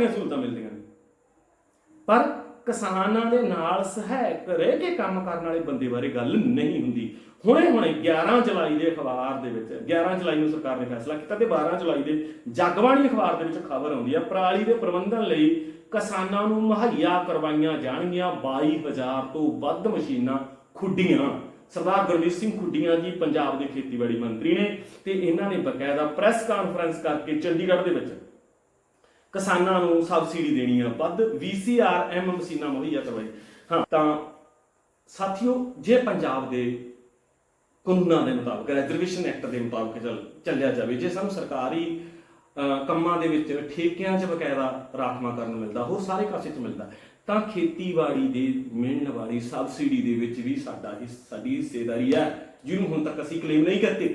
ਸਾਰੀਆਂ ਸਹੂਲਤਾਂ ਮਿਲਦੀਆਂ ਨੇ। ਪਰ ਕਿਸਾਨਾਂ ਦੇ ਨਾਲ ਸਹਾਇਕ ਰਹਿ ਕੇ ਕੰਮ ਕਰਨ ਵਾਲੇ ਬੰਦੇ ਬਾਰੇ ਗੱਲ ਨਹੀਂ ਹੁੰਦੀ। ਹੁਣੇ ਹੁਣੇ 11 ਜੁਲਾਈ ਦੇ ਅਖਬਾਰ ਦੇ ਵਿੱਚ 11 ਜੁਲਾਈ ਨੂੰ ਸਰਕਾਰ ਨੇ ਫੈਸਲਾ ਕੀਤਾ ਤੇ 12 ਜੁਲਾਈ ਦੇ ਜਗਬਾਣੀ ਅਖਬਾਰ ਦੇ ਵਿੱਚ ਖਬਰ ਆਉਂਦੀ ਹੈ ਪਰਾਲੀ ਦੇ ਪ੍ਰਬੰਧਨ ਲਈ ਕਿਸਾਨਾਂ ਨੂੰ ਮੁਹੱਈਆ ਕਰਵਾਈਆਂ ਜਾਣਗੀਆਂ 22000 ਤੋਂ ਵੱਧ ਮਸ਼ੀਨਾਂ ਖੁੱਡੀਆਂ। ਸਰਦਾਰ ਗੁਰਮੀਤ ਸਿੰਘ ਖੁੱਡੀਆਂ ਜੀ, ਪੰਜਾਬ ਦੇ ਖੇਤੀਬਾੜੀ ਮੰਤਰੀ ਨੇ ਤੇ ਇਹਨਾਂ ਨੇ ਬਕਾਇਦਾ ਪ੍ਰੈਸ ਕਾਨਫਰੰਸ ਕਰਕੇ ਚੰਡੀਗੜ੍ਹ ਦੇ ਵਿੱਚ ਕਿਸਾਨਾਂ ਨੂੰ ਸਬਸਿਡੀ ਦੇਣੀ ਆ ਵੱਧ VCRM ਮਸ਼ੀਨਾਂ ਮੁਹੱਈਆ ਕਰਵਾਈ। ਹਾਂ ਤਾਂ ਸਾਥੀਓ ਜੇ ਪੰਜਾਬ ਦੇ ਕਾਨੂੰਨਾਂ ਦੇ ਮੁਤਾਬਕ ਰੈਜ਼ਰਵੇਸ਼ਨ ਐਕਟ ਦੇ ਮੁਤਾਬਕ ਚੱਲ ਚੱਲਿਆ ਜਾਵੇ ਜੇ ਸਾਨੂੰ ਸਰਕਾਰੀ ਅਹ, ਕੰਮਾਂ ਦੇ ਵਿੱਚ ਠੇਕਿਆਂ 'ਚ ਬਕਾਇਦਾ ਰਾਖਵਾਂ ਕਰਨ ਨੂੰ ਮਿਲਦਾ ਹੋਰ ਸਾਰੇ ਕਾਸੇ 'ਚ ਮਿਲਦਾ ਤਾਂ ਖੇਤੀਬਾੜੀ ਦੇ ਮਿਲਣ ਵਾਲੀ ਸਬਸਿਡੀ ਦੇ ਵਿੱਚ ਵੀ ਸਾਡਾ ਸਾਡੀ ਹਿੱਸੇਦਾਰੀ ਹੈ ਜਿਹਨੂੰ ਹੁਣ ਤੱਕ ਅਸੀਂ ਕਲੇਮ ਨਹੀਂ ਕਰਤੇ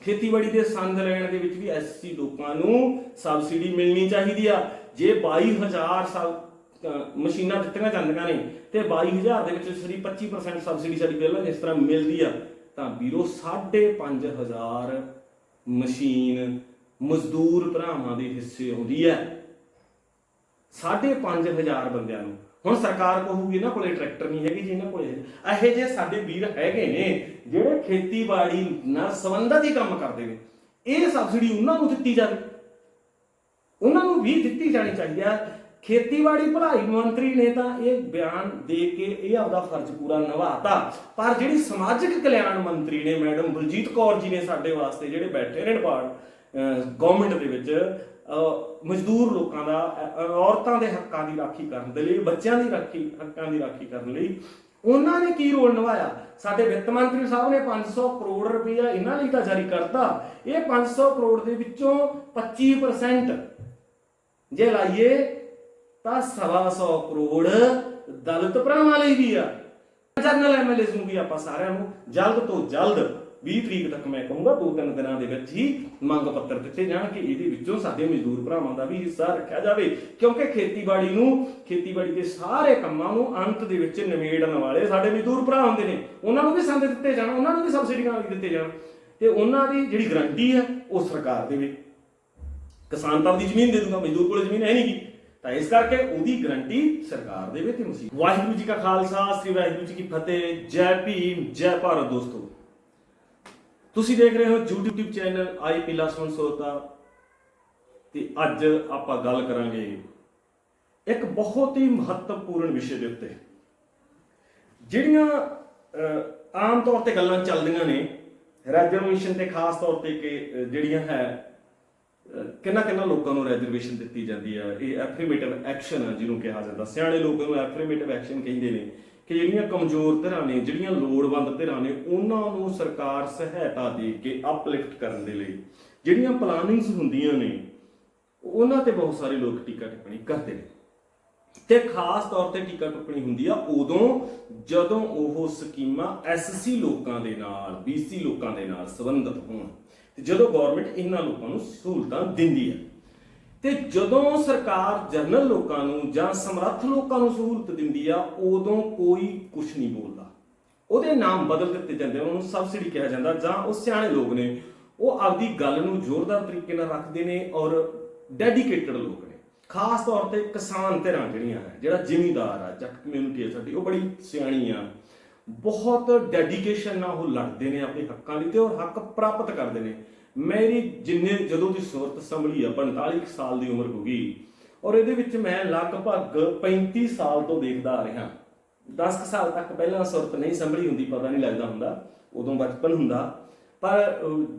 ਖੇਤੀਬਾੜੀ ਦੇ ਸੰਦ ਲੈਣ ਦੇ ਵਿੱਚ ਵੀ ਐਸਸੀ ਲੋਕਾਂ ਨੂੰ ਸਬਸਿਡੀ ਮਿਲਣੀ ਚਾਹੀਦੀ ਆ। ਜੇ 22000 ਸਬ ਮਸ਼ੀਨਾਂ ਦਿੱਤੀਆਂ ਜਾਂਦੀਆਂ ਨੇ ਤੇ 22000 ਦੇ ਵਿੱਚ ਸਿਰਫ 25% ਸਬਸਿਡੀ ਸਾਡੀ ਪਹਿਲਾਂ ਜਿਸ ਤਰ੍ਹਾਂ ਮਿਲਦੀ ਆ, ਤਾਂ ਵੀਰੋ 5500 ਮਸ਼ੀਨ ਮਜ਼ਦੂਰ ਭਰਾਵਾਂ ਦੇ ਹਿੱਸੇ ਆਉਂਦੀ ਹੈ 5500 ਬੰਦਿਆਂ ਨੂੰ ਹੁਣ ਸਰਕਾਰ ਕਹੂਗੀ ਨਾ ਕੋਲੇ ਟਰੈਕਟਰ ਨਹੀਂ ਹੈਗੀ ਜੀ, ਇਹਨਾਂ ਕੋਲੇ ਇਹੋ ਜਿਹੇ ਸਾਡੇ ਵੀਰ ਹੈਗੇ ਨੇ, ਜਿਹੜੇ ਖੇਤੀਬਾੜੀ ਨਾਲ ਸੰਬੰਧਿਤ ਹੀ ਕੰਮ ਕਰਦੇ ਨੇ। ਇਹ ਸਬਸਿਡੀ ਉਹਨਾਂ ਨੂੰ ਦਿੱਤੀ ਜਾਵੇ। ਉਹਨਾਂ ਨੂੰ ਵੀ ਦਿੱਤੀ ਜਾਣੀ ਚਾਹੀਦੀ ਹੈ ਖੇਤੀਬਾੜੀ ਭਲਾਈ ਮੰਤਰੀ ਨੇ ਤਾਂ ਇਹ ਬਿਆਨ ਦੇ ਕੇ ਇਹ ਆਪਦਾ ਫਰਜ਼ ਪੂਰਾ ਨਿਭਾਤਾ। ਪਰ ਜਿਹੜੀ ਸਮਾਜਿਕ ਕਲਿਆਣ ਮੰਤਰੀ ਨੇ, ਮੈਡਮ ਬਲਜੀਤ ਕੌਰ ਜੀ ਨੇ ਸਾਡੇ ਵਾਸਤੇ ਜਿਹੜੇ ਬੈਠੇ ਨੇ ਡਿਪਾਰਟ ਗਵਰਨਮੈਂਟ ਦੇ ਵਿੱਚ ਮਜ਼ਦੂਰ ਲੋਕਾਂ ਦਾ ਔਰਤਾਂ ਦੇ ਹੱਕਾਂ ਦੀ ਰਾਖੀ ਕਰਨ ਦੇ ਲਈ, ਬੱਚਿਆਂ ਦੀ ਰਾਖੀ, ਹੱਕਾਂ ਦੀ ਰਾਖੀ ਕਰਨ ਲਈ ਉਹਨਾਂ ਨੇ ਕੀ ਰੋਲ ਨਿਭਾਇਆ? ਸਾਡੇ ਵਿੱਤ ਮੰਤਰੀ ਸਾਹਿਬ ਨੇ 500 ਕਰੋੜ ਰੁਪਇਆ ਇਹਨਾਂ ਲਈ ਤਾਂ ਜਾਰੀ ਕਰਤਾ। ਇਹ 500 ਕਰੋੜ ਦੇ ਵਿੱਚੋਂ 25% ਜੇ ਲਾਈਏ ਤਾਂ ਸਵਾ ਸੌ ਕਰੋੜ ਦਲਿਤ ਭਰਾਵਾਂ ਲਈ ਵੀ ਆ। ਜਨਰਲ ਐਮਐਲਏਸ ਨੂੰ ਵੀ ਆਪਾਂ ਸਾਰਿਆਂ ਨੂੰ ਜਲਦ ਤੋਂ ਜਲਦ 20 ਤਰੀਕ ਤੱਕ ਮੈਂ ਕਹੂੰਗਾ, ਦੋ ਤਿੰਨ ਦਿਨਾਂ ਦੇ ਵਿੱਚ ਹੀ ਮੰਗ ਪੱਤਰ ਦਿੱਤੇ ਜਾਣ ਕਿ ਇਹਦੇ ਵਿੱਚੋਂ ਸਾਡੇ ਮਜ਼ਦੂਰ ਭਰਾਵਾਂ ਦਾ ਵੀ ਹਿੱਸਾ ਰੱਖਿਆ ਜਾਵੇ। ਕਿਉਂਕਿ ਖੇਤੀਬਾੜੀ ਨੂੰ, ਖੇਤੀਬਾੜੀ ਦੇ ਸਾਰੇ ਕੰਮਾਂ ਨੂੰ ਅੰਤ ਦੇ ਵਿੱਚ ਨਿਬੇੜਨ ਵਾਲੇ ਸਾਡੇ ਮਜ਼ਦੂਰ ਭਰਾ ਹੁੰਦੇ ਨੇ। ਉਹਨਾਂ ਨੂੰ ਵੀ ਸੰਦ ਦਿੱਤੇ ਜਾਣ, ਉਹਨਾਂ ਨੂੰ ਵੀ ਸਬਸਿਡੀਆਂ ਵੀ ਦਿੱਤੇ ਜਾਣ। ਤੇ ਉਹਨਾਂ ਦੀ ਜਿਹੜੀ ਗਰੰਟੀ ਹੈ, ਉਹ ਸਰਕਾਰ ਦੇਵੇ। ਕਿਸਾਨ ਤਾਂ ਆਪਣੀ ਜ਼ਮੀਨ ਦੇ ਦੂਗਾ, ਮਜ਼ਦੂਰ ਕੋਲ ਜ਼ਮੀਨ ਹੈ ਨਹੀਂ ਗੀ। ਤਾਂ ਇਸ ਕਰਕੇ ਉਹਦੀ ਗਰੰਟੀ ਸਰਕਾਰ ਦੇਵੇ ਤੇ ਮਸੀਹ ਵਾਹਿਗੁਰੂ ਜੀ ਕਾ ਖਾਲਸਾ, ਸ੍ਰੀ ਵਾਹਿਗੁਰੂ ਜੀ ਕੀ ਫਤਿਹ। ਜੈ ਭੀਮ, ਜੈ ਭਾਰਤ ਦੋਸਤੋ। ਤੁਸੀਂ ਦੇਖ ਰਹੇ ਹੋ YouTube ਚੈਨਲ ਆਈ ਪਿਲਾ ਸੋਤਾ। ਤੇ ਅੱਜ ਆਪਾਂ ਗੱਲ ਕਰਾਂਗੇ ਇੱਕ ਬਹੁਤ ਹੀ ਮਹੱਤਵਪੂਰਨ ਵਿਸ਼ੇ ਦੇ ਉੱਤੇ। ਜਿਹੜੀਆਂ ਆਮ ਤੌਰ ਤੇ ਗੱਲਾਂ ਚੱਲਦੀਆਂ ਨੇ ਰੈਜ਼ਰਵੇਸ਼ਨ ਤੇ ਖਾਸ ਤੌਰ ਤੇ ਕਿ ਜਿਹੜੀਆਂ ਹੈ ਕਿੰਨਾ ਕਿੰਨਾ ਲੋਕਾਂ ਨੂੰ ਰੈਜ਼ਰਵੇਸ਼ਨ ਦਿੱਤੀ ਜਾਂਦੀ ਹੈ, ਇਹ ਐਫਰਮੇਟਿਵ ਐਕਸ਼ਨ ਹੈ ਜਿਹਨੂੰ ਕਿਹਾ ਜਾਂਦਾ। ਸਿਆਣੇ ਲੋਕ ਇਹਨੂੰ ਐਫਰਮੇਟਿਵ ਐਕਸ਼ਨ ਕਹਿੰਦੇ ਨੇ। ਕਿ ਜਿਹੜੀਆਂ ਕਮਜ਼ੋਰ ਧਿਰਾਂ ਨੇ, ਜਿਹੜੀਆਂ ਲੋੜਵੰਦ ਧਿਰਾਂ ਨੇ, ਉਹਨਾਂ ਨੂੰ ਸਰਕਾਰ ਸਹਾਇਤਾ ਦੇ ਕੇ ਅਪਲਿਫਟ ਕਰਨ ਦੇ ਲਈ ਜਿਹੜੀਆਂ ਪਲਾਨਿੰਗਸ ਹੁੰਦੀਆਂ ਨੇ, ਉਹਨਾਂ ਤੇ ਬਹੁਤ ਸਾਰੇ ਲੋਕ ਟੀਕਾ ਟਿੱਪਣੀ ਕਰਦੇ ਨੇ। ਤੇ ਖਾਸ ਤੌਰ ਤੇ ਟੀਕਾ ਟਿੱਪਣੀ ਹੁੰਦੀ ਆ ਉਦੋਂ ਜਦੋਂ ਉਹ ਸਕੀਮਾਂ ਐਸਸੀ ਲੋਕਾਂ ਦੇ ਨਾਲ ਬੀਸੀ ਲੋਕਾਂ ਦੇ ਨਾਲ ਸੰਬੰਧਿਤ ਹੋਣ। ਤੇ ਜਦੋਂ ਗਵਰਨਮੈਂਟ ਇਹਨਾਂ ਲੋਕਾਂ ਨੂੰ ਸਹੂਲਤਾਂ ਦਿੰਦੀ ਹੈ ਤੇ ਜਦੋਂ ਸਰਕਾਰ ਜਨਰਲ ਲੋਕਾਂ ਨੂੰ ਜਾਂ ਸਮਰੱਥ ਲੋਕਾਂ ਨੂੰ ਸਹੂਲਤ ਦਿੰਦੀ ਆ ਉਦੋਂ ਕੋਈ ਕੁਝ ਨਹੀਂ ਬੋਲਦਾ। ਉਹਦੇ ਨਾਮ ਬਦਲ ਦਿੱਤੇ ਜਾਂਦੇ ਆ, ਉਹਨੂੰ ਸਬਸਿਡੀ ਕਿਹਾ ਜਾਂਦਾ ਜਾਂ ਉਹ ਸਿਆਣੇ ਲੋਕ ਨੇ ਉਹ ਆਪਦੀ ਗੱਲ ਨੂੰ ਜ਼ੋਰਦਾਰ ਤਰੀਕੇ ਨਾਲ ਰੱਖਦੇ ਨੇ ਔਰ ਡੈਡੀਕੇਟਡ ਲੋਕ ਨੇ। ਖਾਸ ਤੌਰ ਤੇ ਕਿਸਾਨ ਧਿਰਾਂ ਜਿਹੜੀਆਂ ਹੈ ਜਿਹੜਾ ਜ਼ਿਮੀਂਦਾਰ ਆ ਜੱਟ ਕਮਿਊਨਿਟੀ ਹੈ ਸਾਡੀ ਉਹ ਬੜੀ ਸਿਆਣੀ ਆ। ਬਹੁਤ ਡੈਡੀਕੇਸ਼ਨ ਨਾਲ ਉਹ ਲੜਦੇ ਨੇ ਆਪਣੇ ਹੱਕਾਂ ਲਈ ਤੇ ਉਹ ਹੱਕ ਪ੍ਰਾਪਤ ਕਰਦੇ ਨੇ। ਮੇਰੀ ਜਿੰਨੇ ਜਦੋਂ ਦੀ ਸੂਰਤ ਸੰਭਲੀ ਆ 45 ਸਾਲ ਦੀ ਉਮਰ ਹੋ ਗਈ, ਔਰ ਇਹਦੇ ਵਿੱਚ ਮੈਂ ਲਗਭਗ 35 ਸਾਲ ਤੋਂ ਦੇਖਦਾ ਆ ਰਿਹਾ। 10 ਕੁ ਸਾਲ ਤੱਕ ਪਹਿਲਾਂ ਸੁਰਤ ਨਹੀਂ ਸੰਭਲੀ ਹੁੰਦੀ, ਪਤਾ ਨਹੀਂ ਲੱਗਦਾ ਹੁੰਦਾ, ਉਦੋਂ ਬਚਪਨ ਹੁੰਦਾ। ਪਰ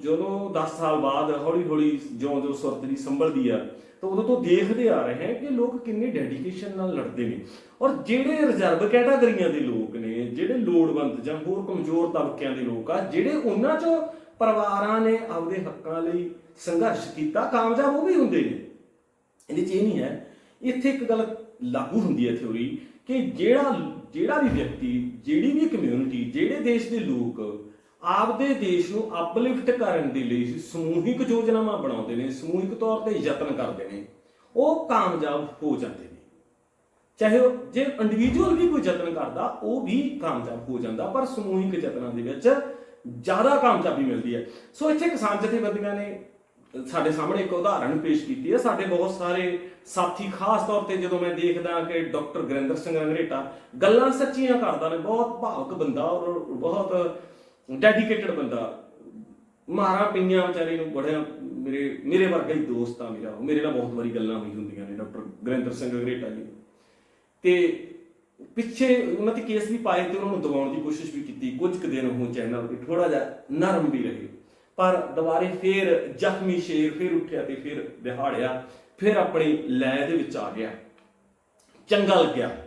ਜਦੋਂ 10 ਸਾਲ ਬਾਅਦ ਹੌਲੀ ਹੌਲੀ ਜਿਉਂ ਜਿਉਂ ਸੁਰਤ ਦੀ ਸੰਭਲਦੀ ਆ, ਤਾਂ ਉਦੋਂ ਤੋਂ ਦੇਖਦੇ ਆ ਰਹੇ ਹਾਂ ਕਿ ਲੋਕ ਕਿੰਨੇ ਡੈਡੀਕੇਸ਼ਨ ਨਾਲ ਲੜਦੇ ਨੇ। ਔਰ ਜਿਹੜੇ ਰਿਜ਼ਰਵ ਕੈਟਾਗਰੀਆਂ ਦੇ ਲੋਕ ਨੇ, ਜਿਹੜੇ ਲੋੜਵੰਦ ਜਾਂ ਹੋਰ ਕਮਜ਼ੋਰ ਤਬਕਿਆਂ ਦੇ ਲੋਕ ਆ, ਜਿਹੜੇ ਉਹਨਾਂ ਚੋਂ ਪਰਿਵਾਰਾਂ ਨੇ ਆਪਦੇ ਹੱਕਾਂ ਲਈ ਸੰਘਰਸ਼ ਕੀਤਾ, ਕਾਮਯਾਬ ਉਹ ਵੀ ਹੁੰਦੇ ਨੇ। ਇਹਦੇ ਚ ਇਹ ਨਹੀਂ ਹੈ, ਇੱਥੇ ਇੱਕ ਗੱਲ ਲਾਗੂ ਹੁੰਦੀ ਹੈ ਥਿਉਰੀ ਕਿ ਜਿਹੜਾ ਜਿਹੜਾ ਵੀ ਵਿਅਕਤੀ, ਜਿਹੜੀ ਵੀ ਕਮਿਊਨਿਟੀ ਜਿਹੜੇ ਦੇਸ਼ ਦੇ ਲੋਕ ਆਪਦੇ ਦੇਸ਼ ਨੂੰ ਅਪਲਿਫਟ ਕਰਨ ਦੇ ਲਈ ਸਮੂਹਿਕ ਯੋਜਨਾਵਾਂ ਬਣਾਉਂਦੇ ਨੇ, ਸਮੂਹਿਕ ਤੌਰ ਤੇ ਯਤਨ ਕਰਦੇ ਨੇ, ਉਹ ਕਾਮਯਾਬ ਹੋ ਜਾਂਦੇ ਨੇ। ਚਾਹੇ ਉਹ, ਜੇ ਇੰਡੀਵਿਜੂਅਲ ਵੀ ਕੋਈ ਯਤਨ ਕਰਦਾ, ਉਹ ਵੀ ਕਾਮਯਾਬ ਹੋ ਜਾਂਦਾ, ਪਰ ਸਮੂਹਿਕ ਯਤਨਾਂ ਦੇ ਵਿੱਚ ਜ਼ਿਆਦਾ ਕਾਮਯਾਬੀ ਮਿਲਦੀ ਹੈ। ਸੋ ਇੱਥੇ ਕਿਸਾਨ ਜਥੇਬੰਦੀਆਂ ਨੇ ਸਾਡੇ ਸਾਹਮਣੇ ਇੱਕ ਉਦਾਹਰਣ ਪੇਸ਼ ਕੀਤੀ ਹੈ। ਸਾਡੇ ਬਹੁਤ ਸਾਰੇ ਸਾਥੀ, ਖਾਸ ਤੌਰ ਤੇ ਜਦੋਂ ਮੈਂ ਦੇਖਦਾ ਕਿ ਡਾਕਟਰ ਗੁਰਿੰਦਰ ਸਿੰਘ ਰੰਗਰੇਟਾ ਗੱਲਾਂ ਸੱਚੀਆਂ ਕਰਦਾ ਨੇ, ਬਹੁਤ ਭਾਵਕ ਬੰਦਾ ਔਰ ਬਹੁਤ ਡੈਡੀਕੇਟਡ ਬੰਦਾ। ਮਾਰਾ ਪਈਆਂ ਵਿਚਾਰੇ ਨੂੰ ਬੜਿਆ ਮੇਰੇ ਮੇਰੇ ਵਰਗਾ ਹੀ ਦੋਸਤ ਆ ਮੇਰਾ। ਉਹ ਮੇਰੇ ਨਾਲ ਬਹੁਤ ਵਾਰੀ ਗੱਲਾਂ ਹੋਈ ਹੁੰਦੀਆਂ ਨੇ, ਡਾਕਟਰ ਗੁਰਿੰਦਰ ਸਿੰਘ ਰੰਗਰੇਟਾ ਜੀ। ਤੇ ਪਿੱਛੇ ਉਹਨਾਂ ਤੇ ਕੇਸ ਵੀ ਪਾਏ ਤੇ ਉਹਨਾਂ ਨੂੰ ਦਬਾਉਣ ਦੀ ਕੋਸ਼ਿਸ਼ ਵੀ ਕੀਤੀ। ਕੁਝ ਕੁ ਦਿਨ ਉਹ ਚੈਨਲ ਤੇ ਥੋੜਾ ਜਿਹਾ ਨਰਮ ਵੀ ਰਹੇ। ਪਰ ਦੁਬਾਰੇ ਫੇਰ ਜ਼ਖਮੀ ਸ਼ੇਰ ਫੇਰ ਉੱਠਿਆ ਤੇ ਫੇਰ ਦਿਹਾੜਿਆ, ਫਿਰ ਆਪਣੀ ਲੈ ਦੇ ਵਿੱਚ ਆ ਗਿਆ। ਚੰਗਾ ਲੱਗਿਆ।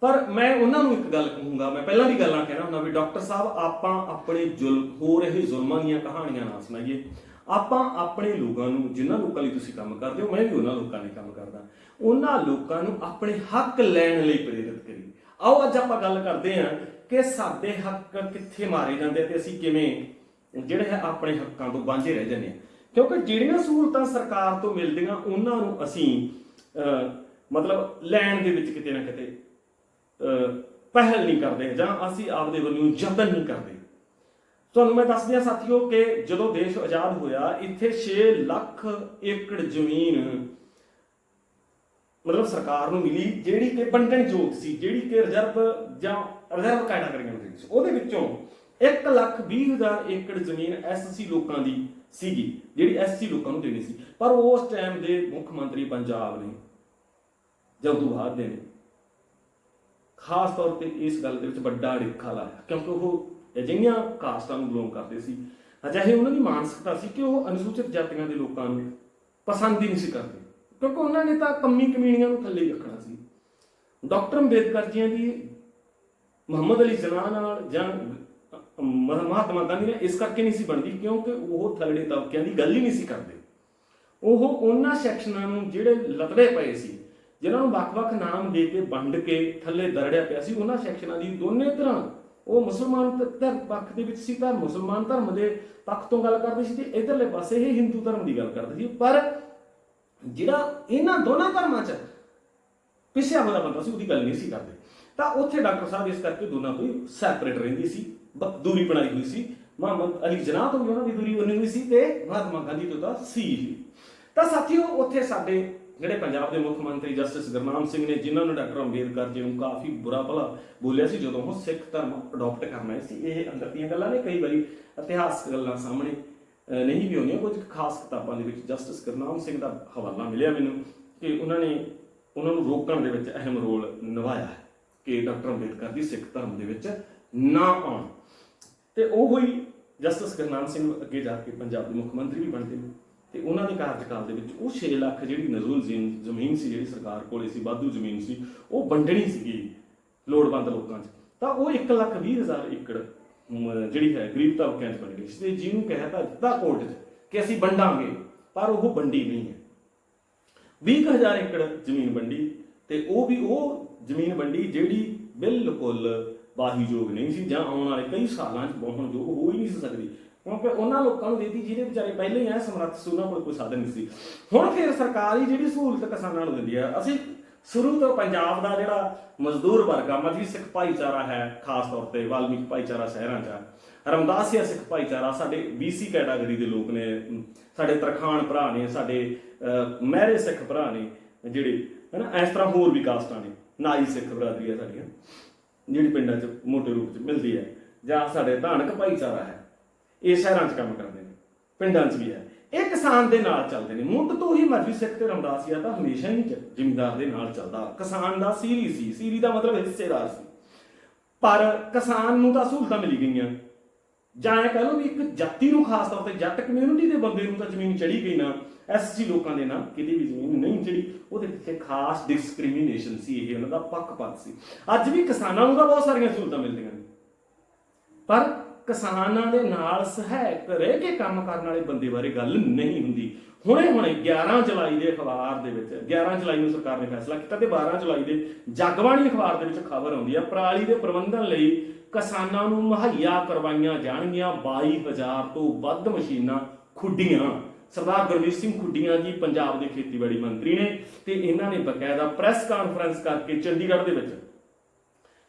ਪਰ ਮੈਂ ਉਹਨਾਂ ਨੂੰ ਇੱਕ ਗੱਲ ਕਹੂੰਗਾ, ਮੈਂ ਪਹਿਲਾਂ ਵੀ ਗੱਲਾਂ ਕਹਿਣਾ ਹੁੰਦਾ ਵੀ ਡਾਕਟਰ ਸਾਹਿਬ, ਆਪਾਂ ਆਪਣੇ ਜ਼ੁਲਮ ਹੋ ਰਹੇ ਜ਼ੁਲਮਾਂ ਦੀਆਂ ਕਹਾਣੀਆਂ ਨਾ ਸੁਣਾਈਏ। ਆਪਾਂ ਆਪਣੇ ਲੋਕਾਂ ਨੂੰ, ਜਿਨ੍ਹਾਂ ਲੋਕਾਂ ਲਈ ਤੁਸੀਂ ਕੰਮ ਕਰਦੇ ਹੋ, ਮੈਂ ਵੀ ਉਹਨਾਂ ਲੋਕਾਂ ਲਈ ਕੰਮ ਕਰਦਾ। ਉਹਨਾਂ ਲੋਕਾਂ ਨੂੰ ਆਪਣੇ ਹੱਕ ਲੈਣ ਲਈ ਪ੍ਰੇਰਿਤ ਕਰੀਏ। ਆਓ ਅੱਜ ਆਪਾਂ ਗੱਲ ਕਰਦੇ ਹਾਂ ਕਿ ਸਾਡੇ ਹੱਕ ਕਿੱਥੇ ਮਾਰੇ ਜਾਂਦੇ ਤੇ ਅਸੀਂ ਕਿਵੇਂ ਜਿਹੜੇ ਹੈ ਆਪਣੇ ਹੱਕਾਂ ਤੋਂ ਵਾਂਝੇ ਰਹਿ ਜਾਂਦੇ ਹਾਂ। ਕਿਉਂਕਿ ਜਿਹੜੀਆਂ ਸਹੂਲਤਾਂ ਸਰਕਾਰ ਤੋਂ ਮਿਲਦੀਆਂ ਉਹਨਾਂ ਨੂੰ ਅਸੀਂ ਅਹ, ਮਤਲਬ ਲੈਣ ਦੇ ਵਿੱਚ ਕਿਤੇ ਨਾ ਕਿਤੇ ਅਹ, ਪਹਿਲ ਨਹੀਂ ਕਰਦੇ ਜਾਂ ਅਸੀਂ ਆਪਦੇ ਵੱਲੋਂ ਯਤਨ ਨਹੀਂ ਕਰਦੇ। ਤੁਹਾਨੂੰ ਮੈਂ ਦੱਸ ਦਿਆਂ ਸਾਥੀਓ ਕਿ ਜਦੋਂ ਦੇਸ਼ ਆਜ਼ਾਦ ਹੋਇਆ ਇੱਥੇ 6 ਲੱਖ ਏਕੜ ਜ਼ਮੀਨ ਮਤਲਬ ਸਰਕਾਰ ਨੂੰ ਮਿਲੀ, ਜਿਹੜੀ ਕਿ ਵੰਡਣ ਯੋਗ ਸੀ, ਜਿਹੜੀ ਕਿ ਰਿਜ਼ਰਵ ਜਾਂ ਰਿਜ਼ਰਵ ਕੈਟਾਗਰੀਆਂ ਵਿੱਚ ਸੀ। ਉਹਦੇ ਵਿੱਚੋਂ 1 ਲੱਖ 20 ਹਜ਼ਾਰ ਏਕੜ ਜ਼ਮੀਨ ਐਸਸੀ ਲੋਕਾਂ ਦੀ ਸੀਗੀ, ਜਿਹੜੀ ਐਸਸੀ ਲੋਕਾਂ ਨੂੰ ਦੇਣੀ ਸੀ। ਪਰ ਉਸ ਟਾਈਮ ਦੇ ਮੁੱਖ ਮੰਤਰੀ ਪੰਜਾਬ ਨੇ ਜਾਂ ਉਦੋਂ ਬਾਅਦ ਦੇ ਨੇ। ਖਾਸ ਤੌਰ ਤੇ ਇਸ ਗੱਲ ਦੇ ਵਿੱਚ ਵੱਡਾ ਰੇਖਾ ਲਾਇਆ, ਕਿਉਂਕਿ ਉਹ ਅਜਿਹੀਆਂ ਕਾਸਟਾਂ ਨੂੰ ਬਿਲੋਂਗ ਕਰਦੇ ਸੀ। ਅਜਿਹੇ ਉਹਨਾਂ ਦੀ ਮਾਨਸਿਕਤਾ ਸੀ ਕਿ ਉਹ ਅਨੁਸੂਚਿਤ ਜਾਤੀਆਂ ਦੇ ਲੋਕਾਂ ਨੂੰ ਪਸੰਦ ਹੀ ਨਹੀਂ ਸੀ ਕਰਦੇ। ਕਿਉਂਕਿ ਉਹਨਾਂ ਨੇ ਤਾਂ ਕੰਮੀ ਕਮੀਣੀਆਂ ਨੂੰ ਥੱਲੇ ਹੀ ਰੱਖਣਾ ਸੀ। ਡਾਕਟਰ ਅੰਬੇਦਕਰ ਜੀਆਂ ਦੀ ਮੁਹੰਮਦ ਅਲੀ ਜਨਾਹ ਨਾਲ ਜਾਂ ਮਹਾਤਮਾ ਗਾਂਧੀ ਨਾਲ ਇਸ ਕਰਕੇ ਨਹੀਂ ਸੀ ਬਣਦੀ ਕਿਉਂਕਿ ਉਹ ਥੱਲੜੇ ਤਬਕਿਆਂ ਦੀ ਗੱਲ ਹੀ ਨਹੀਂ ਸੀ ਕਰਦੇ। ਉਹ ਉਹਨਾਂ ਸੈਕਸ਼ਨਾਂ ਨੂੰ ਜਿਹੜੇ ਲਤੜੇ ਪਏ ਸੀ, ਜਿਨ੍ਹਾਂ ਨੂੰ ਵੱਖ-ਵੱਖ ਨਾਮ ਦੇ ਕੇ ਵੰਡ ਕੇ ਥੱਲੇ ਦਰੜਿਆ ਪਿਆ ਸੀ, ਉਹਨਾਂ ਸੈਕਸ਼ਨਾਂ ਦੀ ਦੋਨੇ ਤਰ੍ਹਾਂ ਉਹ ਮੁਸਲਮਾਨ ਧਰਮ ਪੱਖ ਦੇ ਵਿੱਚ ਸੀ ਤਾਂ ਮੁਸਲਮਾਨ ਧਰਮ ਦੇ ਪੱਖ ਤੋਂ ਗੱਲ ਕਰਦੇ ਸੀ ਤੇ ਇਧਰਲੇ ਪਾਸੇ ਇਹ ਹਿੰਦੂ ਧਰਮ ਦੀ ਗੱਲ ਕਰਦੇ ਸੀ। ਪਰ ਜਿਹੜਾ ਇਹਨਾਂ ਦੋਨਾਂ ਧਰਮਾਂ 'ਚ ਪਿਛਿਆ ਹੋਇਆ ਬੰਦਾ ਸੀ, ਉਹਦੀ ਗੱਲ ਨਹੀਂ ਸੀ ਕਰਦੇ। ਤਾਂ ਉੱਥੇ ਡਾਕਟਰ ਸਾਹਿਬ ਇਸ ਕਰਕੇ ਦੋਨਾਂ ਤੋਂ ਸੈਪਰੇਟ ਰਹਿੰਦੀ ਸੀ ਦੂਰੀ ਬਣਾਈ ਹੋਈ ਸੀ। ਮੁਹੰਮਦ ਅਲੀ ਜਨਾਹ ਤੋਂ ਵੀ ਉਹਨਾਂ ਦੀ ਦੂਰੀ ਬਣੀ ਹੋਈ ਸੀ ਤੇ ਮਹਾਤਮਾ ਗਾਂਧੀ ਤੋਂ ਤਾਂ ਸੀ ਹੀ ਤਾਂ ਸਾਥੀਓ, ਉੱਥੇ ਸਾਡੇ ਜਿਹੜੇ ਪੰਜਾਬ ਦੇ ਮੁੱਖ ਮੰਤਰੀ ਜਸਟਿਸ ਗੁਰਨਾਮ ਸਿੰਘ ਨੇ, ਜਿਨ੍ਹਾਂ ਨੂੰ ਡਾਕਟਰ ਅੰਬੇਦਕਰ ਜੀ ਨੂੰ ਕਾਫੀ ਬੁਰਾ ਭਲਾ ਬੋਲਿਆ ਸੀ, ਜਦੋਂ ਉਹ ਸਿੱਖ ਧਰਮ ਅਡਾਪਟ ਕਰਨਾ ਸੀ, ਇਹ ਅੰਦਰ ਦੀਆਂ ਗੱਲਾਂ ਨੇ, ਕਈ ਵਾਰੀ ਇਤਿਹਾਸਕ ਗੱਲਾਂ ਸਾਹਮਣੇ ਨਹੀਂ ਵੀ ਆਉਂਦੀਆਂ ਕੁਝ ਖਾਸ ਕਿਤਾਬਾਂ ਦੇ ਵਿੱਚ ਜਸਟਿਸ ਗੁਰਨਾਮ ਸਿੰਘ ਦਾ ਹਵਾਲਾ ਮਿਲਿਆ ਮੈਨੂੰ ਕਿ ਉਹਨਾਂ ਨੇ ਉਹਨਾਂ ਨੂੰ ਰੋਕਣ ਦੇ ਵਿੱਚ ਅਹਿਮ ਰੋਲ ਨਿਭਾਇਆ ਹੈ ਕਿ ਡਾਕਟਰ ਅੰਬੇਦਕਰ ਦੀ ਸਿੱਖ ਧਰਮ ਦੇ ਵਿੱਚ ਨਾ ਆਉਣ। ਤੇ ਉਹ ਹੀ ਜਸਟਿਸ ਗੁਰਨਾਮ ਸਿੰਘ ਅੱਗੇ ਜਾ ਕੇ ਪੰਜਾਬ ਦੇ ਮੁੱਖ ਮੰਤਰੀ ਵੀ ਬਣਦੇ ਨੇ। ਤੇ ਉਹਨਾਂ ਦੇ ਕਾਰਜਕਾਲ ਦੇ ਵਿੱਚ ਉਹ 6 ਲੱਖ ਜਿਹੜੀ ਨਜ਼ੂਲ ਜ਼ਮੀਨ ਸੀ, ਜਿਹੜੀ ਸਰਕਾਰ ਕੋਲੇ ਸੀ, ਵਾਧੂ ਜ਼ਮੀਨ ਸੀ, ਉਹ ਵੰਡਣੀ ਸੀਗੀ ਲੋੜਵੰਦ ਲੋਕਾਂ 'ਚ। ਤਾਂ ਉਹ 1 ਲੱਖ 20 ਹਜ਼ਾਰ ਏਕੜ ਜਿਹੜੀ ਹੈ, ਗਰੀਬ ਤਬਕਿਆਂ 'ਚ ਵੰਡਣੀ ਸੀ ਤੇ ਜਿਹਨੂੰ ਕਹਿਤਾ ਦਿੱਤਾ ਕੋਰਟ 'ਚ ਕਿ ਅਸੀਂ ਵੰਡਾਂਗੇ, ਪਰ ਉਹ ਵੰਡੀ ਨਹੀਂ ਹੈ। 20000 ਏਕੜ ਜ਼ਮੀਨ ਵੰਡੀ ਤੇ ਉਹ ਵੀ ਉਹ ਜ਼ਮੀਨ ਵੰਡੀ ਜਿਹੜੀ ਬਿਲਕੁਲ ਵਾਹੀਯੋਗ ਨਹੀਂ ਸੀ, ਜਾਂ ਆਉਣ ਵਾਲੇ ਕਈ ਸਾਲਾਂ 'ਚ ਬਹੁਣ ਯੋਗ ਹੋ ਹੀ ਨਹੀਂ ਸੀ ਸਕਦੀ। ਕਿਉਂਕਿ ਉਹਨਾਂ ਲੋਕਾਂ ਨੂੰ ਦੇਤੀ, ਜਿਹਦੇ ਵਿਚਾਰੇ ਪਹਿਲੇ ਹੀ ਐ ਸਮਰੱਥ ਸੀ, ਉਹਨਾਂ ਕੋਲ ਕੋਈ ਸਾਧਨ ਨਹੀਂ ਸੀ। ਹੁਣ ਫਿਰ ਸਰਕਾਰ ਹੀ ਜਿਹੜੀ ਸਹੂਲਤ ਕਿਸਾਨਾਂ ਨੂੰ ਦਿੰਦੀ ਹੈ ਅਸੀਂ ਸ਼ੁਰੂ ਤੋਂ ਪੰਜਾਬ ਦਾ ਜਿਹੜਾ ਮਜ਼ਦੂਰ ਵਰਗਾ ਆ ਸਿੱਖ ਭਾਈਚਾਰਾ ਹੈ, ਖਾਸ ਤੌਰ ਤੇ ਵਾਲਮੀਕ ਭਾਈਚਾਰਾ ਸ਼ਹਿਰਾਂ 'ਚ ਆ। ਰਮਦਾਸੀਆ ਸਿੱਖ ਭਾਈਚਾਰਾ ਸਾਡੇ BC ਕੈਟਾਗਰੀ ਦੇ ਲੋਕ ਨੇ ਸਾਡੇ ਤਰਖਾਣ ਭਰਾ ਨੇ, ਸਾਡੇ ਮਹਿਰੇ ਸਿੱਖ ਭਰਾ ਨੇ, ਜਿਹੜੇ, ਹਨਾ, ਇਸ ਤਰ੍ਹਾਂ ਹੋਰ ਵੀ ਕਾਸਟਾਂ ਨੇ, ਨਾਈ ਸਿੱਖ ਬਰਾਦਰੀ ਹੈ ਸਾਡੀਆਂ, ਜਿਹੜੀ ਪਿੰਡਾਂ 'ਚ ਮੋਟੇ ਰੂਪ 'ਚ ਮਿਲਦੀ ਹੈ, ਜਾਂ ਸਾਡੇ ਧਾਨਕ ਭਾਈਚਾਰਾ ਹੈ, ਇਹ ਸ਼ਹਿਰਾਂ 'ਚ ਕੰਮ ਕਰਦੇ ਨੇ, ਪਿੰਡਾਂ 'ਚ ਵੀ ਹੈ। ਇਹ ਕਿਸਾਨ ਦੇ ਨਾਲ ਚੱਲਦੇ ਨੇ। ਮੁੱਢ ਤੋਂ ਹੀ ਮਰਜ਼ੀ ਸਿੱਖ ਤੇ ਰਮਦਾਸੀਆ ਤਾਂ ਹਮੇਸ਼ਾ ਹੀ ਜ- ਜ਼ਿਮੀਂਦਾਰ ਦੇ ਨਾਲ ਚੱਲਦਾ। ਕਿਸਾਨ ਦਾ ਸੀਰੀ ਸੀ। ਸੀਰੀ ਦਾ ਮਤਲਬ ਹਿੱਸੇਦਾਰ ਸੀ। ਪਰ ਕਿਸਾਨ ਨੂੰ ਤਾਂ ਸਹੂਲਤਾਂ ਮਿਲੀ ਗਈਆਂ। ਜਾਂ ਇਹ ਕਹ ਲਓ ਵੀ ਇੱਕ ਜਾਤੀ ਨੂੰ ਖਾਸ ਤੌਰ ਤੇ ਜੱਟ ਕਮਿਊਨਿਟੀ ਦੇ ਬੰਦੇ ਨੂੰ ਤਾਂ ਜ਼ਮੀਨ ਚੜੀ ਗਈ ਨਾ ਐਸਸੀ ਲੋਕਾਂ ਦੇ ਨਾਲ ਕਿਤੇ ਵੀ ਜ਼ਮੀਨ ਨਹੀਂ ਚੜੀ ਉਹਦੇ ਪਿੱਛੇ ਖਾਸ ਡਿਸਕ੍ਰਿਮੀਨੇਸ਼ਨ ਸੀ ਇਹ, ਉਹਨਾਂ ਦਾ ਪੱਖਪਾਤ ਸੀ। ਅੱਜ ਵੀ ਕਿਸਾਨਾਂ ਨੂੰ ਤਾਂ ਬਹੁਤ ਸਾਰੀਆਂ ਸਹੂਲਤਾਂ ਮਿਲਦੀਆਂ ਨੇ। ਪਰ ਕਿਸਾਨਾਂ ਦੇ ਨਾਲ ਸਹਾਇਕ ਰਹਿ ਕੇ ਕੰਮ ਕਰਨ ਵਾਲੇ ਬੰਦੇ ਬਾਰੇ ਗੱਲ ਨਹੀਂ ਹੁੰਦੀ। ਹੁਣੇ ਹੁਣੇ 11 ਜੁਲਾਈ ਦੇ ਅਖਬਾਰ ਦੇ ਵਿੱਚ 11 ਜੁਲਾਈ ਨੂੰ ਸਰਕਾਰ ਨੇ ਫੈਸਲਾ ਕੀਤਾ ਤੇ 12 ਜੁਲਾਈ ਦੇ ਜਗਬਾਣੀ ਅਖਬਾਰ ਦੇ ਵਿੱਚ ਖਬਰ ਆਉਂਦੀ ਹੈ ਪਰਾਲੀ ਦੇ ਪ੍ਰਬੰਧਨ ਲਈ ਕਿਸਾਨਾਂ ਨੂੰ ਮੁਹੱਈਆ ਕਰਵਾਈਆਂ ਜਾਣਗੀਆਂ 22000 ਤੋਂ ਵੱਧ ਮਸ਼ੀਨਾਂ ਖੁੱਡੀਆਂ। ਸਰਦਾਰ ਗੁਰਮੀਤ ਸਿੰਘ ਖੁੱਡੀਆਂ ਜੀ ਪੰਜਾਬ ਦੇ ਖੇਤੀਬਾੜੀ ਮੰਤਰੀ ਨੇ ਤੇ ਇਹਨਾਂ ਨੇ ਬਕਾਇਦਾ ਪ੍ਰੈਸ ਕਾਨਫਰੰਸ ਕਰਕੇ ਚੰਡੀਗੜ੍ਹ ਦੇ ਵਿੱਚ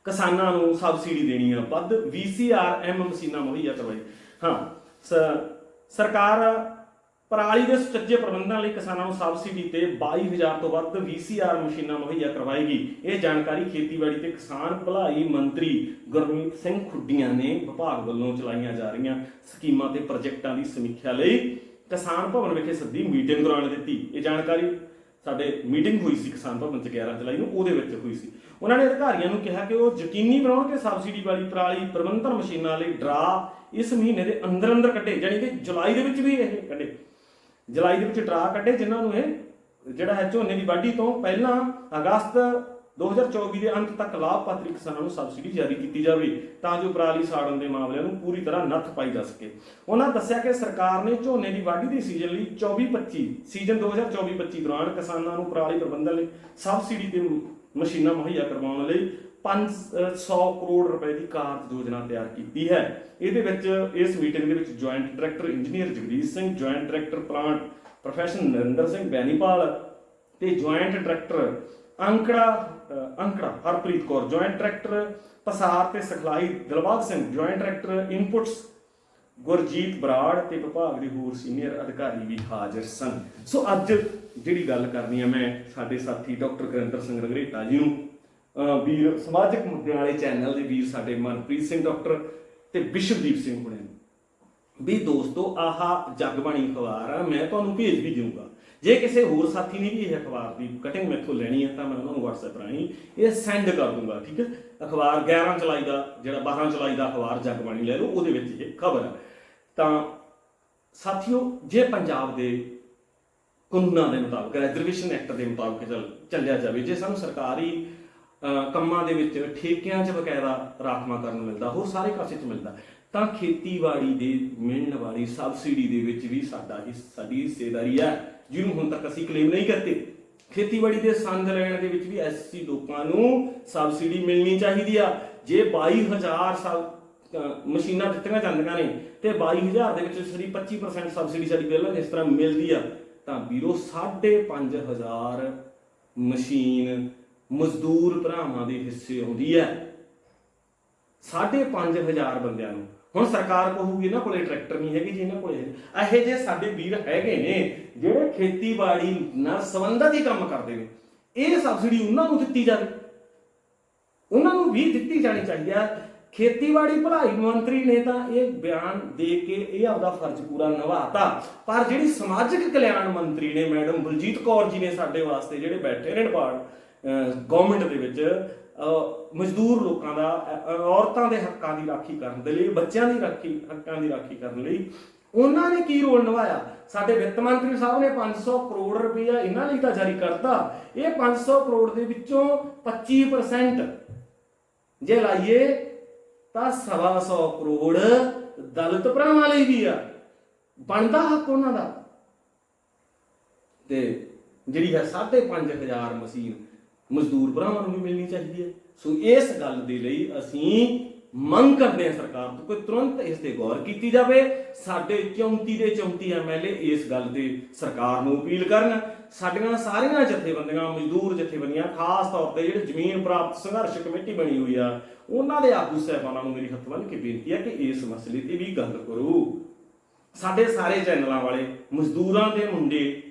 ਕਿਸਾਨਾਂ ਨੂੰ ਸਬਸਿਡੀ ਦੇਣੀ ਆ। ਵੱਧ VCRM ਮਸ਼ੀਨਾਂ ਮੁਹੱਈਆ ਕਰਵਾਈ ਹਾਂ, ਸ- ਸਰਕਾਰ ਪਰਾਲੀ ਦੇ ਸੁਚੱਜੇ ਪ੍ਰਬੰਧਨ ਲਈ ਕਿਸਾਨਾਂ ਨੂੰ ਸਬਸਿਡੀ ਤੇ 22000 ਤੋਂ ਵੱਧ VCR ਮਸ਼ੀਨਾਂ ਮੁਹੱਈਆ ਕਰਵਾਏਗੀ। ਇਹ ਜਾਣਕਾਰੀ ਖੇਤੀਬਾੜੀ ਤੇ ਕਿਸਾਨ ਭਲਾਈ ਮੰਤਰੀ ਗੁਰਮੀਤ ਸਿੰਘ ਖੁੱਡੀਆਂ ਨੇ ਵਿਭਾਗ ਵੱਲੋਂ ਚਲਾਈਆਂ ਜਾ ਰਹੀਆਂ ਸਕੀਮਾਂ ਤੇ ਪ੍ਰੋਜੈਕਟਾਂ ਦੀ ਸਮੀਖਿਆ ਲਈ ਕਿਸਾਨ ਭਵਨ ਵਿਖੇ ਸੱਦੀ ਮੀਟਿੰਗ ਦੌਰਾਨ ਦਿੱਤੀ। ਇਹ ਜਾਣਕਾਰੀ ਸਾਡੇ ਮੀਟਿੰਗ ਹੋਈ ਸੀ ਕਿਸਾਨ ਭਵਨ ਚ 11 ਜੁਲਾਈ ਨੂੰ, ਉਹਦੇ ਵਿੱਚ ਹੋਈ ਸੀ। ਉਹਨਾਂ ਨੇ ਅਧਿਕਾਰੀਆਂ ਨੂੰ ਕਿਹਾ ਕਿ ਉਹ ਯਕੀਨੀ ਬਣਾਉਣ ਕਿ ਸਬਸਿਡੀ ਵਾਲੀ ਪਰਾਲੀ ਪ੍ਰਬੰਧਨ ਮਸ਼ੀਨਾਂ ਲਈ ਡਰਾ ਇਸ ਮਹੀਨੇ ਦੇ ਅੰਦਰ ਅੰਦਰ ਕੱਢੇ ਯਾਨੀ ਕਿ ਜੁਲਾਈ ਦੇ ਵਿੱਚ ਵੀ ਇਹ ਕੱਢੇ। ਜੁਲਾਈ ਦੇ ਵਿੱਚ ਡਰਾ ਕੱਢੇ, ਜਿਨ੍ਹਾਂ ਨੂੰ ਇਹ ਜਿਹੜਾ ਹੈ ਝੋਨੇ ਦੀ ਵਾਢੀ ਤੋਂ ਪਹਿਲਾਂ ਅਗਸਤ 2024 ਦੇ ਅੰਤ ਤੱਕ ਲਾਭਪਾਤਰੀ ਕਿਸਾਨਾਂ ਨੂੰ ਸਬਸਿਡੀ ਜਾਰੀ ਕੀਤੀ ਜਾਵੇ ਤਾਂ ਜੋ ਪਰਾਲੀ ਸਾੜਨ ਦੇ ਮਾਮਲਿਆਂ ਨੂੰ ਪੂਰੀ ਤਰ੍ਹਾਂ ਨੱਥ ਪਾਈ ਜਾ ਸਕੇ। ਉਹਨਾਂ ਦੱਸਿਆ ਕਿ ਸਰਕਾਰ ਨੇ ਝੋਨੇ ਦੀ ਵਾਢੀ ਦੇ ਸੀਜ਼ਨ ਲਈ 24-25 ਸੀਜ਼ਨ 2024-25 ਦੌਰਾਨ ਕਿਸਾਨਾਂ ਨੂੰ ਪਰਾਲੀ ਪ੍ਰਬੰਧਨ ਲਈ ਸਬਸਿਡੀ ਤੇ ਮਸ਼ੀਨਾਂ ਮੁਹੱਈਆ ਕਰਵਾਉਣ ਲਈ 500 ਕਰੋੜ ਰੁਪਏ ਦੀ ਕਾਰਜ ਯੋਜਨਾ ਤਿਆਰ ਕੀਤੀ ਹੈ। ਇਹਦੇ ਵਿੱਚ ਇਸ ਮੀਟਿੰਗ ਦੇ ਵਿੱਚ joint director engineer Jagdish Singh, joint director plant professor Narinder Singh Bainipal ਤੇ ਜੁਆਇੰਟ ਡਾਇਰੈਕਟਰ ਅੰਕੜਾ ਅੰਕੜਾ ਹਰਪ੍ਰੀਤ ਕੌਰ ਜੁਆਇੰਟ ਡਾਇਰੈਕਟਰ ਪਸਾਰ ਤੇ ਸਿਖਲਾਈ Dilbagh Singh joint director inputs Gurjeet Brar ਤੇ ਵਿਭਾਗ ਦੇ ਹੋਰ ਸੀਨੀਅਰ ਅਧਿਕਾਰੀ ਵੀ ਹਾਜ਼ਰ ਸਨ। ਸੋ ਅੱਜ ਜਿਹੜੀ ਗੱਲ ਕਰਨੀ ਹੈ ਮੈਂ ਸਾਡੇ ਸਾਥੀ ਡਾਕਟਰ ਕਰਿੰਦਰ ਸਿੰਘ ਰਗਰੇਟਾ ਜੀ ਨੂੰ ਵੀਰ ਸਮਾਜਿਕ ਮੁੱਦਿਆਂ ਵਾਲੇ ਚੈਨਲ ਦੇ ਵੀਰ ਸਾਡੇ ਮਨਪ੍ਰੀਤ ਸਿੰਘ ਡਾਕਟਰ ਤੇ ਵਿਸ਼ਵਦੀਪ ਸਿੰਘ ਹੁਣੇ ਵੀ ਦੋਸਤੋ, ਆਹਾ ਜਗਬਾਣੀ ਅਖਬਾਰ ਆ, ਮੈਂ ਤੁਹਾਨੂੰ ਭੇਜ ਵੀ ਦਊਂਗਾ। ਜੇ ਕਿਸੇ ਹੋਰ ਸਾਥੀ ਨੇ ਵੀ ਇਹ ਅਖਬਾਰ ਦੀ ਕਟਿੰਗ ਮੈਥੋਂ ਲੈਣੀ ਹੈ ਤਾਂ ਮੈਂ ਉਹਨਾਂ ਨੂੰ WhatsApp ਰਾਹੀਂ ਇਹ ਸੈਂਡ ਕਰ ਦੂੰਗਾ ਠੀਕ ਹੈ ਅਖਬਾਰ 11 ਜੁਲਾਈ ਦਾ ਜਿਹੜਾ 12 ਜੁਲਾਈ ਦਾ ਅਖਬਾਰ ਜਗਬਾਣੀ ਲੈ ਲਓ ਉਹਦੇ ਵਿੱਚ ਇਹ ਖਬਰ ਹੈ ਤਾਂ ਸਾਥੀਓ ਜੇ ਪੰਜਾਬ ਦੇ ਕਾਨੂੰਨਾਂ ਦੇ ਮੁਤਾਬਕ ਰਿਜ਼ਰਵੇਸ਼ਨ ਐਕਟ ਦੇ ਮੁਤਾਬਕ ਚੱਲ ਚੱਲਿਆ ਜਾਵੇ ਜੇ ਸਾਨੂੰ ਸਰਕਾਰੀ ਅਹ, ਕੰਮਾਂ ਦੇ ਵਿੱਚ ਠੇਕਿਆਂ 'ਚ ਬਕਾਇਦਾ ਰਾਖਵਾਂਕਰਨ ਮਿਲਦਾ ਹੋਰ ਸਾਰੇ ਕਾਸੇ 'ਚ ਮਿਲਦਾ ਤਾਂ ਖੇਤੀਬਾੜੀ ਦੇ ਮਿਲਣ ਵਾਲੀ ਸਬਸਿਡੀ ਦੇ ਵਿੱਚ ਵੀ ਸਾਡਾ ਹੀ ਸਾਡੀ ਹਿੱਸੇਦਾਰੀ ਹੈ ਜਿਹਨੂੰ ਹੁਣ ਤੱਕ ਅਸੀਂ ਕਲੇਮ ਨਹੀਂ ਕਰਤੇ ਖੇਤੀਬਾੜੀ ਦੇ ਸੰਦ ਲੈਣ ਦੇ ਵਿੱਚ ਵੀ ਐਸਸੀ ਲੋਕਾਂ ਨੂੰ ਸਬਸਿਡੀ ਮਿਲਣੀ ਚਾਹੀਦੀ ਆ। ਜੇ 22000 ਸਬ ਮਸ਼ੀਨਾਂ ਦਿੱਤੀਆਂ ਜਾਂਦੀਆਂ ਨੇ ਤੇ 22000 ਦੇ ਵਿੱਚ ਸਿਰਫ 25% ਸਬਸਿਡੀ ਸਾਡੀ ਪਹਿਲਾਂ ਜਿਸ ਤਰ੍ਹਾਂ ਮਿਲਦੀ ਆ, ਤਾਂ ਵੀਰੋ 5500 ਮਸ਼ੀਨ ਮਜ਼ਦੂਰ ਭਰਾਵਾਂ ਦੇ ਹਿੱਸੇ ਆਉਂਦੀ ਹੈ 5500 ਬੰਦਿਆਂ ਨੂੰ। ਹੁਣ ਸਰਕਾਰ ਕਹੂਗੀ ਇਹਨਾਂ ਕੋਲੇ ਟਰੈਕਟਰ ਨਹੀਂ ਹੈਗੇ ਜੀ ਇਹਨਾਂ ਕੋਲੇ ਇਹੋ ਜਿਹੇ ਸਾਡੇ ਵੀਰ ਹੈਗੇ ਨੇ ਜਿਹੜੇ ਖੇਤੀਬਾੜੀ ਨਾਲ ਸੰਬੰਧਿਤ ਹੀ ਕੰਮ ਕਰਦੇ ਨੇ। ਇਹ ਸਬਸਿਡੀ ਉਹਨਾਂ ਨੂੰ ਦਿੱਤੀ ਜਾਵੇ। ਉਹਨਾਂ ਨੂੰ ਵੀ ਦਿੱਤੀ ਜਾਣੀ ਚਾਹੀਦੀ ਹੈ। ਖੇਤੀਬਾੜੀ ਭਲਾਈ ਮੰਤਰੀ ਨੇ ਤਾਂ ਇਹ ਬਿਆਨ ਦੇ ਕੇ ਇਹ ਆਪਦਾ ਫਰਜ਼ ਪੂਰਾ ਨਿਭਾਤਾ। ਪਰ ਜਿਹੜੀ ਸਮਾਜਿਕ ਕਲਿਆਣ ਮੰਤਰੀ ਨੇ ਮੈਡਮ ਬਲਜੀਤ ਕੌਰ ਜੀ ਨੇ ਸਾਡੇ ਵਾਸਤੇ ਜਿਹੜੇ ਬੈਠੇ ਨੇ ਡਿਪਾਰਟ ਗਵਰਨਮੈਂਟ ਦੇ ਵਿੱਚ ਅਹ, ਮਜ਼ਦੂਰ ਲੋਕਾਂ ਦਾ ਔਰਤਾਂ ਦੇ ਹੱਕਾਂ ਦੀ ਰਾਖੀ ਕਰਨ ਦੇ ਲਈ, ਬੱਚਿਆਂ ਦੀ ਰਾਖੀ, ਹੱਕਾਂ ਦੀ ਰਾਖੀ ਕਰਨ ਲਈ ਉਹਨਾਂ ਨੇ ਕੀ ਰੋਲ ਨਿਭਾਇਆ? ਸਾਡੇ ਵਿੱਤ ਮੰਤਰੀ ਸਾਹਿਬ ਨੇ 500 ਕਰੋੜ ਰੁਪਇਆ ਇਹਨਾਂ ਲਈ ਤਾਂ ਜਾਰੀ ਕਰਤਾ। ਇਹ 500 ਕਰੋੜ ਦੇ ਵਿੱਚੋਂ 25% ਜੇ ਲਾਈਏ ਤਾਂ ਸਵਾ ਸੌ ਕਰੋੜ ਦਲਿਤ ਭਰਾਵਾਂ ਲਈ ਵੀ ਆ। ਬਣਦਾ ਹੱਕ ਉਹਨਾਂ ਦਾ। ਤੇ ਜਿਹੜੀ ਹੈ 5500 ਮਸ਼ੀਨ ਮਜ਼ਦੂਰ ਭਰਾਵਾਂ ਨੂੰ ਵੀ ਮਿਲਣੀ ਚਾਹੀਦੀ ਹੈ। ਸੋ ਇਸ ਗੱਲ ਦੇ ਲਈ ਅਸੀਂ ਮੰਗ ਕਰਦੇ ਹਾਂ ਸਰਕਾਰ ਤੋਂ ਕਿ ਤੁਰੰਤ ਇਸ ਤੇ ਗੌਰ ਕੀਤੀ ਜਾਵੇ। ਸਾਡੇ 34 ਦੇ 34 ਐਮਐਲਏ ਇਸ ਗੱਲ ਤੇ ਸਰਕਾਰ ਨੂੰ ਅਪੀਲ ਕਰਨ। ਸਾਡੀਆਂ ਸਾਰੀਆਂ ਜਥੇਬੰਦੀਆਂ, ਮਜ਼ਦੂਰ ਜਥੇਬੰਦੀਆਂ, ਖਾਸ ਤੌਰ ਤੇ ਜਿਹੜੇ ਜ਼ਮੀਨ ਪ੍ਰਾਪਤ ਸੰਘਰਸ਼ ਕਮੇਟੀ ਬਣੀ ਹੋਈ ਆ, ਉਹਨਾਂ ਦੇ ਆਗੂ ਸਾਹਿਬਾਨਾਂ ਨੂੰ ਮੇਰੀ ਹੱਥ ਬੰਨ੍ਹ ਕੇ ਬੇਨਤੀ ਹੈ ਕਿ ਇਸ ਮਸਲੇ ਤੇ ਵੀ ਗੱਲ ਕਰੋ। ਸਾਡੇ ਸਾਰੇ ਚੈਨਲਾਂ ਵਾਲੇ, ਮਜ਼ਦੂਰਾਂ ਦੇ ਮੁੰਡੇ,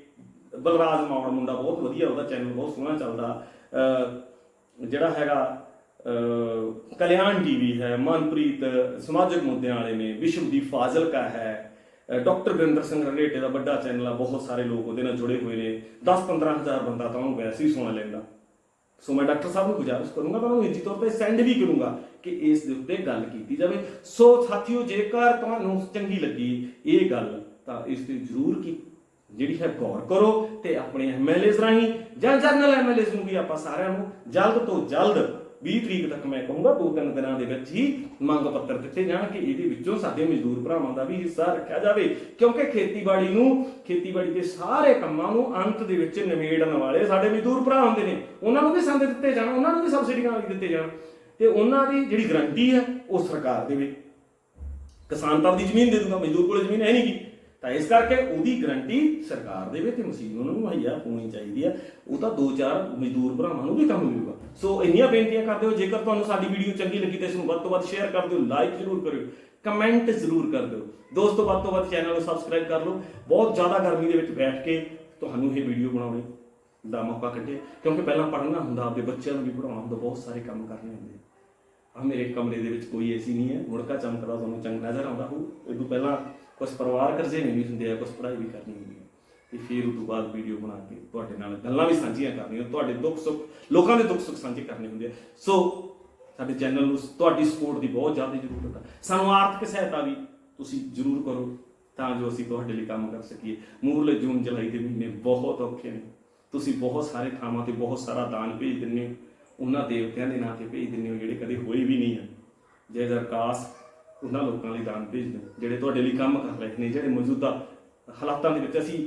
ਬਲਰਾਜ ਮੌੜ ਮੁੰਡਾ ਬਹੁਤ ਵਧੀਆ, ਉਹਦਾ ਚੈਨਲ ਬਹੁਤ ਸੋਹਣਾ ਚੱਲਦਾ। ਅਹ ਜਿਹੜਾ ਹੈਗਾ, ਅਹ, ਕਲਿਆਣ ਟੀਵੀ ਹੈ, ਮਨਪ੍ਰੀਤ, ਸਮਾਜਿਕ ਮੁੱਦਿਆਂ ਵਾਲੇ ਨੇ, ਵਿਸ਼ਵਦੀਪ ਫਾਜ਼ਿਲਕਾ ਹੈ ਡਾਕਟਰ ਗੁਰਿੰਦਰ ਸਿੰਘ ਰੰਗੇਟੇ ਦਾ ਵੱਡਾ ਚੈਨਲ ਆ, ਬਹੁਤ ਸਾਰੇ ਲੋਕ ਉਹਦੇ ਨਾਲ ਜੁੜੇ ਹੋਏ ਨੇ। 10-15 ਹਜ਼ਾਰ ਬੰਦਾ ਤਾਂ ਉਹਨੂੰ ਵੈਸੇ ਹੀ ਸੁਣ ਲੈਂਦਾ ਸੋ ਮੈਂ ਡਾਕਟਰ ਸਾਹਿਬ ਨੂੰ ਗੁਜ਼ਾਰਿਸ਼ ਕਰੂੰਗਾ ਤਾਂ ਉਹਨੂੰ ਨਿੱਜੀ ਤੌਰ ਤੇ ਸੈਂਡ ਵੀ ਕਰੂੰਗਾ ਕਿ ਇਸ ਦੇ ਉੱਤੇ ਗੱਲ ਕੀਤੀ ਜਾਵੇ। ਸੋ ਸਾਥੀਓ, ਜੇਕਰ ਤੁਹਾਨੂੰ ਚੰਗੀ ਲੱਗੀ ਇਹ ਗੱਲ, ਤਾਂ ਇਸ ਤੇ ਜ਼ਰੂਰ ਕੀ ਜਿਹੜੀ ਹੈ ਗੌਰ ਕਰੋ ਤੇ ਆਪਣੇ ਐਮਐਲਏਜ਼ ਰਾਹੀਂ ਜਾਂ ਜਨਰਲ ਐਮਐਲਏਜ਼ ਨੂੰ ਵੀ ਆਪਾਂ ਸਾਰਿਆਂ ਨੂੰ ਜਲਦ ਤੋਂ ਜਲਦ 20 ਤਰੀਕ ਤੱਕ ਮੈਂ ਕਹੂੰਗਾ, ਦੋ ਤਿੰਨ ਦਿਨਾਂ ਦੇ ਵਿੱਚ ਹੀ ਮੰਗ ਪੱਤਰ ਦਿੱਤੇ ਜਾਣ ਕਿ ਇਹਦੇ ਵਿੱਚੋਂ ਸਾਡੇ ਮਜ਼ਦੂਰ ਭਰਾਵਾਂ ਦਾ ਵੀ ਹਿੱਸਾ ਰੱਖਿਆ ਜਾਵੇ। ਕਿਉਂਕਿ ਖੇਤੀਬਾੜੀ ਨੂੰ, ਖੇਤੀਬਾੜੀ ਦੇ ਸਾਰੇ ਕੰਮਾਂ ਨੂੰ ਅੰਤ ਦੇ ਵਿੱਚ ਨਿਬੇੜਨ ਵਾਲੇ ਸਾਡੇ ਮਜ਼ਦੂਰ ਭਰਾ ਹੁੰਦੇ ਨੇ। ਉਹਨਾਂ ਨੂੰ ਵੀ ਸੰਦ ਦਿੱਤੇ ਜਾਣ, ਉਹਨਾਂ ਨੂੰ ਵੀ ਸਬਸਿਡੀਆਂ ਵੀ ਦਿੱਤੇ ਜਾਣ। ਤੇ ਉਹਨਾਂ ਦੀ ਜਿਹੜੀ ਗਰੰਟੀ ਹੈ, ਉਹ ਸਰਕਾਰ ਦੇਵੇ। ਕਿਸਾਨ ਤਾਂ ਆਪਦੀ ਜ਼ਮੀਨ ਦੇ ਦੂਗਾ, ਮਜ਼ਦੂਰ ਕੋਲ ਜ਼ਮੀਨ ਹੈ ਨਹੀਂ ਗੀ। ਤਾਂ ਇਸ ਕਰਕੇ ਉਹਦੀ ਗਰੰਟੀ ਸਰਕਾਰ ਦੇਵੇ ਤੇ ਮਸ਼ੀਨ ਉਹਨਾਂ ਨੂੰ ਮੁਹੱਈਆ ਹੋਣੀ ਚਾਹੀਦੀ ਹੈ ਉਹ ਤਾਂ ਦੋ ਚਾਰ ਮਜ਼ਦੂਰ ਭਰਾਵਾਂ ਨੂੰ ਵੀ ਕੰਮ ਮਿਲੂਗਾ। ਸੋ ਇੰਨੀਆਂ ਬੇਨਤੀਆਂ ਕਰਦੇ ਹੋ ਜੇਕਰ ਤੁਹਾਨੂੰ ਸਾਡੀ ਵੀਡੀਓ ਚੰਗੀ ਲੱਗੀ ਤਾਂ ਇਸ ਨੂੰ ਵੱਧ ਤੋਂ ਵੱਧ ਸ਼ੇਅਰ ਕਰ ਦਿਓ ਲਾਈਕ ਜ਼ਰੂਰ ਕਰਿਓ ਕਮੈਂਟ ਜ਼ਰੂਰ ਕਰ ਦਿਓ। ਦੋਸਤੋ, ਵੱਧ ਤੋਂ ਵੱਧ ਚੈਨਲ ਨੂੰ ਸਬਸਕ੍ਰਾਈਬ ਕਰ ਲਓ। ਬਹੁਤ ਜ਼ਿਆਦਾ ਗਰਮੀ ਦੇ ਵਿੱਚ ਬੈਠ ਕੇ ਤੁਹਾਨੂੰ ਇਹ ਵੀਡੀਓ ਬਣਾਉਣੀ ਦਾ ਮੌਕਾ ਕੱਢਿਆ। ਕਿਉਂਕਿ ਪਹਿਲਾਂ ਪੜ੍ਹਨਾ ਹੁੰਦਾ, ਆਪਦੇ ਬੱਚਿਆਂ ਨੂੰ ਵੀ ਪੜਾਉਣਾ ਹੁੰਦਾ, ਬਹੁਤ ਸਾਰੇ ਕੰਮ ਕਰਨੇ ਹੁੰਦੇ ਆ। ਮੇਰੇ ਕਮਰੇ ਦੇ ਵਿੱਚ ਕੋਈ ਏਸੀ ਨਹੀਂ ਹੈ। ਮੁੜਕਾ ਚਮਕਦਾ, ਤੁਹਾਨੂੰ ਚੰਗਾ ਨਜ਼ਰ ਆਉਂਦਾ ਹੋਊ। ਇਹ ਤੋਂ ਪਹਿਲਾਂ ਕੁਝ ਪਰਿਵਾਰ ਕਰਜ਼ੇ ਨਹੀਂ ਵੀ ਹੁੰਦੇ ਆ ਕੁਝ ਪੜ੍ਹਾਈ ਵੀ ਕਰਨੀ ਹੁੰਦੀ ਹੈ ਤੇ ਫਿਰ ਉਸ ਤੋਂ ਬਾਅਦ ਵੀਡੀਓ ਬਣਾ ਕੇ ਤੁਹਾਡੇ ਨਾਲ ਗੱਲਾਂ ਵੀ ਸਾਂਝੀਆਂ ਕਰਨੀਆਂ, ਤੁਹਾਡੇ ਦੁੱਖ ਸੁੱਖ, ਲੋਕਾਂ ਦੇ ਦੁੱਖ ਸੁੱਖ ਸਾਂਝੇ ਕਰਨੇ ਹੁੰਦੇ ਆ। ਸੋ ਸਾਡੇ ਚੈਨਲ ਨੂੰ ਤੁਹਾਡੀ ਸਪੋਰਟ ਦੀ ਬਹੁਤ ਜ਼ਿਆਦਾ ਜ਼ਰੂਰਤ ਹੈ ਸਾਨੂੰ ਆਰਥਿਕ ਸਹਾਇਤਾ ਵੀ ਤੁਸੀਂ ਜ਼ਰੂਰ ਕਰੋ, ਤਾਂ ਜੋ ਅਸੀਂ ਤੁਹਾਡੇ ਲਈ ਕੰਮ ਕਰ ਸਕੀਏ। ਮੂਰਲੇ ਜੂਨ, ਜੁਲਾਈ ਦੇ ਮਹੀਨੇ ਬਹੁਤ ਔਖੇ ਨੇ। ਤੁਸੀਂ ਬਹੁਤ ਸਾਰੇ ਥਾਵਾਂ ਤੇ ਬਹੁਤ ਸਾਰਾ ਦਾਨ ਭੇਜ ਦਿੰਦੇ ਹੋ। ਉਹਨਾਂ ਦੇਵਤਿਆਂ ਦੇ ਨਾਂ ਤੇ ਭੇਜ ਦਿੰਦੇ ਹੋ, ਜਿਹੜੇ ਕਦੇ ਹੋਏ ਵੀ ਨਹੀਂ ਹਨ ਜੈ ਜਰਕਾਸ ਉਹਨਾਂ ਲੋਕਾਂ ਲਈ ਦਾਨ ਭੇਜਦੇ ਦਿਓ, ਜਿਹੜੇ ਤੁਹਾਡੇ ਲਈ ਕੰਮ ਕਰ ਰਹੇ ਨੇ, ਜਿਹੜੇ ਮੌਜੂਦਾ ਹਾਲਾਤਾਂ ਦੇ ਵਿੱਚ ਅਸੀਂ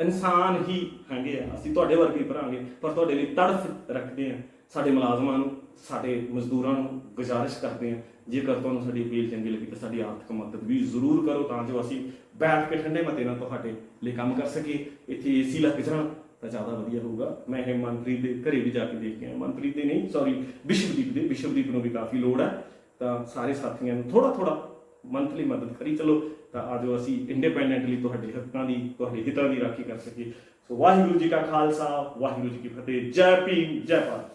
ਇਨਸਾਨ ਹੀ ਹੈਗੇ ਆ, ਅਸੀਂ ਤੁਹਾਡੇ ਵਰਗੇ ਭਰਾਂਗੇ, ਪਰ ਤੁਹਾਡੇ ਲਈ ਤੜਫ ਰੱਖਦੇ ਆ, ਸਾਡੇ ਮੁਲਾਜ਼ਮਾਂ ਨੂੰ, ਸਾਡੇ ਮਜ਼ਦੂਰਾਂ ਨੂੰ ਗੁਜ਼ਾਰਿਸ਼ ਕਰਦੇ ਆ, ਜੇਕਰ ਤੁਹਾਨੂੰ ਸਾਡੀ ਅਪੀਲ ਚੰਗੀ ਲੱਗੀ ਤਾਂ ਸਾਡੀ ਆਰਥਿਕ ਮਦਦ ਵੀ ਜ਼ਰੂਰ ਕਰੋ ਤਾਂ ਜੋ ਅਸੀਂ ਬੈਠ ਕੇ ਠੰਡੇ ਮਤੇ ਨਾਲ ਤੁਹਾਡੇ ਲਈ ਕੰਮ ਕਰ ਸਕੀਏ। ਇੱਥੇ ਏਸੀ ਲੱਗ ਜਾਣ ਤਾਂ ਜ਼ਿਆਦਾ ਵਧੀਆ ਹੋਊਗਾ। ਮੈਂ ਇਹ ਮਨਪ੍ਰੀਤ ਦੇ ਘਰੇ ਵੀ ਜਾ ਕੇ ਦੇਖ ਕੇ ਆਇਆ। ਮਨਪ੍ਰੀਤ ਦੇ ਨਹੀਂ ਸੌਰੀ ਵਿਸ਼ਵਦੀਪ ਦੇ। ਵਿਸ਼ਵਦੀਪ ਨੂੰ ਵੀ ਕਾਫੀ ਲੋੜ ਹੈ। ਤਾਂ ਸਾਰੇ ਸਾਥੀਆਂ ਨੂੰ ਥੋੜਾ ਥੋੜਾ ਮੰਥਲੀ ਮਦਦ ਕਰੀ ਚਲੋ, ਤਾਂ ਆਜੋ ਅਸੀਂ ਇੰਡੀਪੈਂਡੈਂਟਲੀ ਤੁਹਾਡੇ ਹੱਕਾਂ ਦੀ, ਤੁਹਾਡੇ ਹਿੱਤਾਂ ਦੀ ਰਾਖੀ ਕਰ ਸਕੀਏ। ਸੋ ਵਾਹਿਗੁਰੂ ਜੀ ਕਾ ਖਾਲਸਾ, ਵਾਹਿਗੁਰੂ ਜੀ ਕੀ ਫਤਿਹ। ਜੈ ਭੀਮ, ਜੈ ਭਾਰਤ।